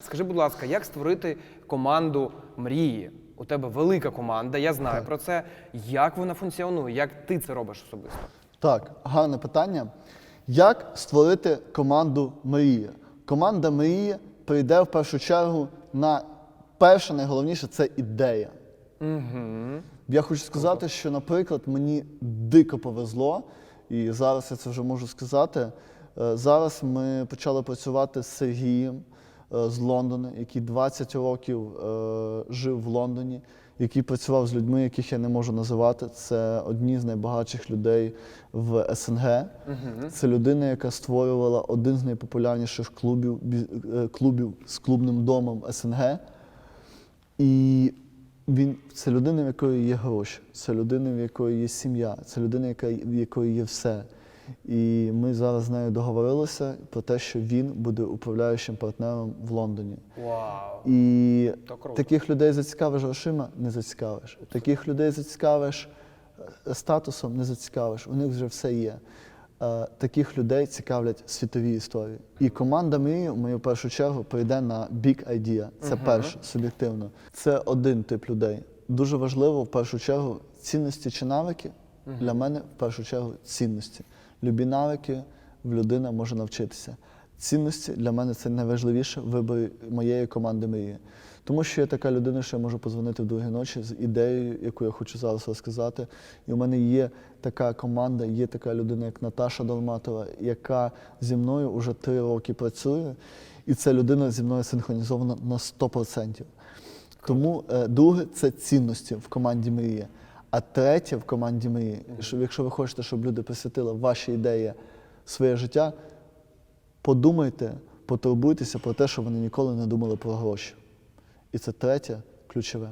Скажи, будь ласка, як створити команду мрії? У тебе велика команда, я знаю про це. Як вона функціонує? Як ти це робиш особисто? Так, гарне питання. Як створити команду мрії? Команда мрії прийде в першу чергу на перше, найголовніше це ідея. Угу. Я хочу сказати, що, наприклад, мені дико повезло, і зараз я це вже можу сказати. Е, Зараз ми почали працювати з Сергієм з Лондона, який 20 років е, жив в Лондоні, який працював з людьми, яких я не можу називати. Це одні з найбагатших людей в СНГ. Це людина, яка створювала один з найпопулярніших клубів, е, клубів з клубним домом СНГ. І він це людина, в якої є гроші, це людина, в якої є сім'я, це людина, яка, в якої є все. І ми зараз з нею договорилися про те, що він буде управляючим партнером в Лондоні. Вау. І То круто. таких людей зацікавиш грошима, не зацікавиш. Таких людей зацікавиш е, статусом, не зацікавиш. У них вже все є. Е, Таких людей цікавлять світові історії. І команда мрії, в мою першу чергу, прийде на big idea. Це перше, суб'єктивно. Це один тип людей. Дуже важливо, в першу чергу, цінності чи навики. Для мене в першу чергу цінності. Любі навики в людина може навчитися. Цінності для мене це найважливіше в виборі моєї команди мрії. Тому що я така людина, що я можу позвонити в другій ночі з ідеєю, яку я хочу зараз розказати. І у мене є така команда, є така людина, як Наташа Долматова, яка зі мною вже три роки працює, і ця людина зі мною синхронізована на 100%. Тому е, друге це цінності в команді мрії. А третє в команді мрії, що якщо ви хочете, щоб люди присвятили ваші ідеї своє життя, подумайте, потурбуйтеся про те, що вони ніколи не думали про гроші. І це третє ключове.